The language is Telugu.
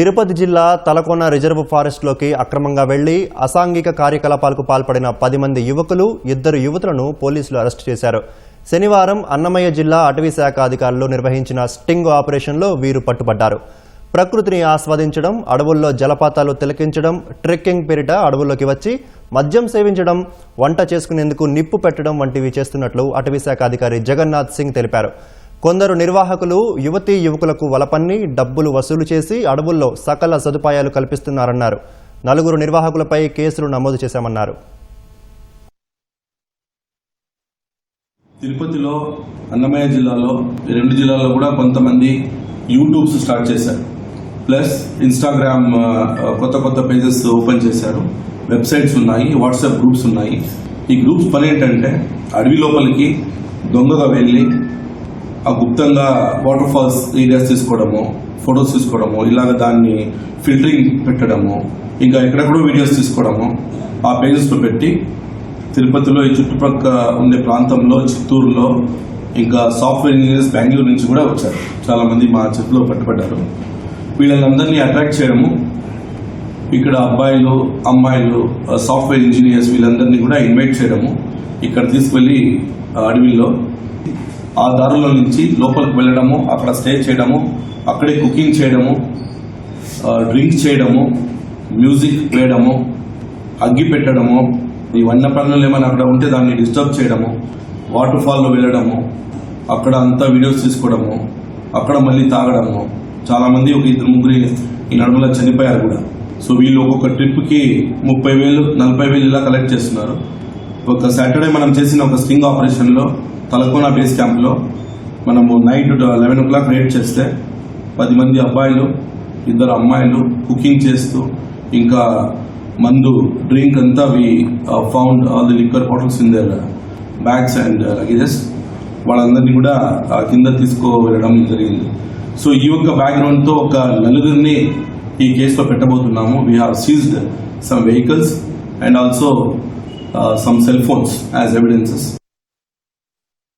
తిరుపతి జిల్లా తలకోన రిజర్వ్ ఫారెస్ట్లోకి అక్రమంగా వెళ్ళి అసాంఘిక కార్యకలాపాలకు పాల్పడిన పది మంది యువకులు ఇద్దరు యువతులను పోలీసులు అరెస్టు చేశారు. శనివారం అన్నమయ్య జిల్లా అటవీ శాఖ అధికారులు నిర్వహించిన స్టింగ్ ఆపరేషన్లో వీరు పట్టుబడ్డారు. ప్రకృతిని ఆస్వాదించడం అడవుల్లో జలపాతాలు తిలకించడం ట్రెక్కింగ్ పేరిట అడవుల్లోకి వచ్చి మద్యం సేవించడం వంట చేసుకునేందుకు నిప్పు పెట్టడం వంటివి చేస్తున్నట్లు అటవీ శాఖ అధికారి జగన్నాథ్ సింగ్ తెలిపారు. కొందరు నిర్వాహకులు యువతీ యువకులకు వలపన్ని డబ్బులు వసూలు చేసి అడవుల్లో సకల సదుపాయాలు కల్పిస్తున్నారన్నారు. నలుగురు నిర్వాహకులపై కేసులు నమోదు చేశామన్నారు. తిరుపతిలో అన్నమయ్య జిల్లాలో ఈ రెండు జిల్లాల్లో కూడా కొంతమంది యూట్యూబ్స్ స్టార్ట్ చేశారు. ప్లస్ ఇన్స్టాగ్రామ్ కొత్త కొత్త పేజెస్ ఓపెన్ చేశారు. వెబ్సైట్స్ ఉన్నాయి వాట్సాప్ గ్రూప్స్ ఉన్నాయి. ఈ గ్రూప్స్ పని ఏంటంటే అడవి లోపలికి దొంగగా వెళ్ళి ఆ గుప్తంగా వాటర్ ఫాల్స్ ఏరియాస్ తీసుకోవడము ఫొటోస్ తీసుకోవడము ఇలాగ దాన్ని ఫిల్టరింగ్ పెట్టడము ఇంకా ఎక్కడెక్కడో వీడియోస్ తీసుకోవడము ఆ పేజెస్లో పెట్టి తిరుపతిలో ఈ చుట్టుపక్కల ఉండే ప్రాంతంలో చిత్తూరులో ఇంకా సాఫ్ట్వేర్ ఇంజనీర్స్ బెంగళూరు నుంచి కూడా వచ్చారు. చాలామంది మా చేతిలో పట్టుబడ్డారు. వీళ్ళందరినీ అట్రాక్ట్ చేయడము ఇక్కడ అబ్బాయిలు అమ్మాయిలు సాఫ్ట్వేర్ ఇంజనీర్స్ వీళ్ళందరినీ కూడా ఇన్వైట్ చేయడము ఇక్కడ తీసుకువెళ్ళి అడవిలో ఆ దారుల నుంచి లోపలికి వెళ్ళడము అక్కడ స్టే చేయడము అక్కడే కుకింగ్ చేయడము డ్రింక్ చేయడము మ్యూజిక్ వేయడము అగ్గి పెట్టడము ఈ వన్యప్రాణులు ఏమైనా అక్కడ ఉంటే దాన్ని డిస్టర్బ్ చేయడము వాటర్ ఫాల్లో వెళ్ళడము అక్కడ అంతా వీడియోస్ తీసుకోవడము అక్కడ మళ్ళీ తాగడము. చాలామంది ఒక ఇద్దరు ముగ్గురు ఈ నడుములో చనిపోయారు కూడా. సో వీళ్ళు ఒక్కొక్క ట్రిప్కి ముప్పై వేలు నలభై వేలు ఇలా కలెక్ట్ చేస్తున్నారు. ఒక సాటర్డే మనం చేసిన ఒక స్టింగ్ ఆపరేషన్లో తలకోన బేస్ క్యాంప్లో మనము night eleven o'clock raid చేస్తే పది మంది అబ్బాయిలు ఇద్దరు అమ్మాయిలు కుకింగ్ చేస్తూ ఇంకా మందు డ్రింక్ అంతా we found all the liquor bottles in their bags and luggages. వాళ్ళందరినీ కూడా కింద తీసుకో వెళ్ళడం జరిగింది. సో ఈ యొక్క బ్యాక్గ్రౌండ్తో ఒక నలుగురిని ఈ కేసులో పెట్టబోతున్నాము. We have seized some vehicles and also Uh, some cell phones as evidences.